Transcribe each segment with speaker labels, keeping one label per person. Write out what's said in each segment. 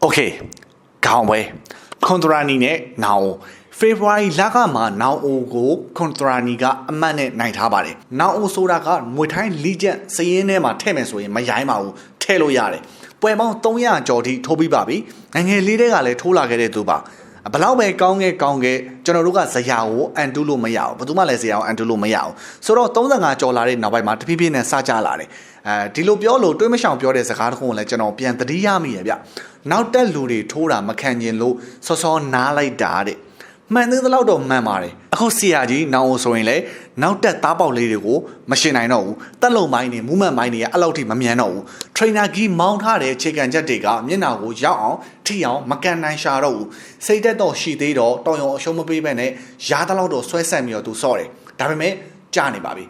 Speaker 1: โอเคခေါင်းပွဲကွန်ထရာနီနဲ့နောင်ဖေဖော်ဝါရီလကမှာနောင်အိုကိုကွန်ထရာနီကအမှတ်နဲ့နိုင်ထားပါတယ်။နောင်အိုဆိုတာကမွေထိုင်းလီဂျက်စည်ရင်းထဲမှာထည့်မယ်ဆိုရင်မရိုင်းပါဘူးထည့်လို့ရတယ်။ပွဲပေါင်း300ကျော်ထိထိုးပြီးပါပြီ။နိုင်ငံလေးတွေကလည်းထိုးလာခဲ့တဲ့သူပါ။ ဘလောက်ပဲကောင်းခဲ့ကောင်းခဲ့ကျွန်တော်တို့ကဇရာကိုအန်တူးလို့မရအောင်ဘယ်သူမှလည်းဇရာကိုအန်တူးလို့မရအောင်ဆိုတော့35ကျော်လာတဲ့နောက်ပိုင်းမှာတဖြည်းဖြည်းနဲ့စကြလာတယ်အဲဒီလိုပြောလို့တွေးမရှောင်ပြောတဲ့စကားတစ်ခုကိုလည်းကျွန်တော်ပြန်သတိရမိရဗျနောက်တက်လူတွေထိုးတာမခံကျင်လို့စောစောနားလိုက်တာတဲ့ မှန်သေးသလောက်တော့မှန်ပါတယ်အခုဆရာကြီးနောင်အောင်ဆိုရင်လေနောက်တက်သားပေါက်လေးတွေကိုမရှင်နိုင်တော့ဘူးတက်လုံမိုင်းတွေမူးမှန်မိုင်းတွေကအဲ့လောက်ထိမမြန်တော့ဘူးထရိနာကြီးမောင်းထားတဲ့ခြေကန်ချက်တွေကမျက်နှာကိုရောက်အောင်ထိအောင်မကန်နိုင်ရှာတော့ဘူးစိတ်သက်တော့ရှိသေးတော့တောင်ရုံအရှုံးမပေးဘဲနဲ့ရားတလောက်တော့ဆွဲဆက်ပြီးတော့သူစော့တယ်ဒါပေမဲ့ကြာနေပါပြီ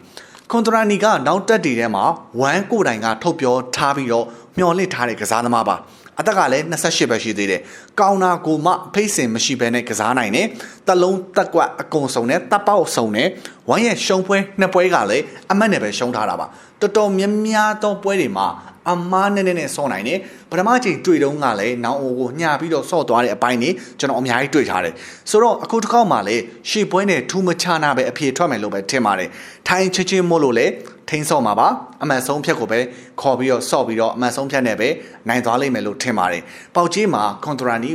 Speaker 1: ကွန်ထရာနီကနောက်တက်တီထဲမှာဝမ်ကိုတိုင်ကထုတ်ပြောထားပြီးတော့မျော်လင့်ထားတဲ့ကစားသမားပါ အသက်ကလည်း28ပဲရှိသေးတယ်။ကောင်းနာကိုမှဖိတ်စင်မရှိဘဲနဲ့ကစားနိုင်တယ်။တက်လုံးတက်ကွက်အကုန်စုံနဲ့တပ်ပေါက်စုံနဲ့ဝိုင်းရဲ့ရှုံပွဲနှစ်ပွဲကလည်းအမတ်နဲ့ပဲရှုံထားတာပါ။တော်တော်များများသောပွဲတွေမှာ အမားနဲ့နဲ့နဲ့ဆော့နိုင်တယ်ပထမချိန်တွေ့တုန်းကလည်းနောင်အိုကိုညှပြီးတော့ဆော့သွားတဲ့အပိုင်းတွေကျွန်တော်အများကြီးတွေ့ထားတယ်ဆိုတော့အခုတစ်ခေါက်မှလည်းရှေ့ပွဲနဲ့ထူးမခြားနာပဲအဖြေထွက်မယ်လို့ပဲထင်ပါတယ်ထိုင်းချစ်ချင်းမို့လို့လေထိန်းဆော့မှာပါအမှန်ဆုံးဖြတ်ကိုပဲခေါ်ပြီးတော့ဆော့ပြီးတော့အမှန်ဆုံးဖြတ်နဲ့ပဲနိုင်သွားလိမ့်မယ်လို့ထင်ပါတယ်ပေါက်ကြီးမှာ Contrani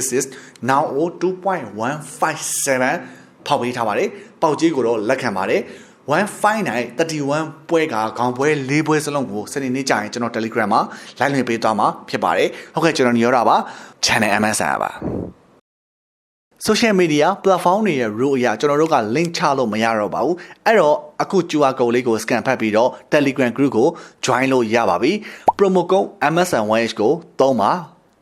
Speaker 1: 1.66 now 2.157ဖောက်ပေးထားပါတယ်ပေါက်ကြီးကိုတော့လက်ခံပါတယ် 159 31ပွဲကခေါင်းပွဲ၄ပွဲစလုံးကိုစနေနေ့ကျရင်ကျွန်တော် Telegram မှာ live လွှင့်ပေးသွားမှာဖြစ်ပါတယ်ဟုတ်ကဲ့ကျွန်တော်ညောတာပါ channel MSN ပါ social media platform တွေရဲ့ rule အရကျွန်တော်တို့က link ချလို့မရတော့ပါဘူးအဲ့တော့အခု QR code လေးကို scan ဖတ်ပြီးတော့ Telegram group ကို join လို့ရပါပြီ promo code MSN1H ကိုသုံးပါ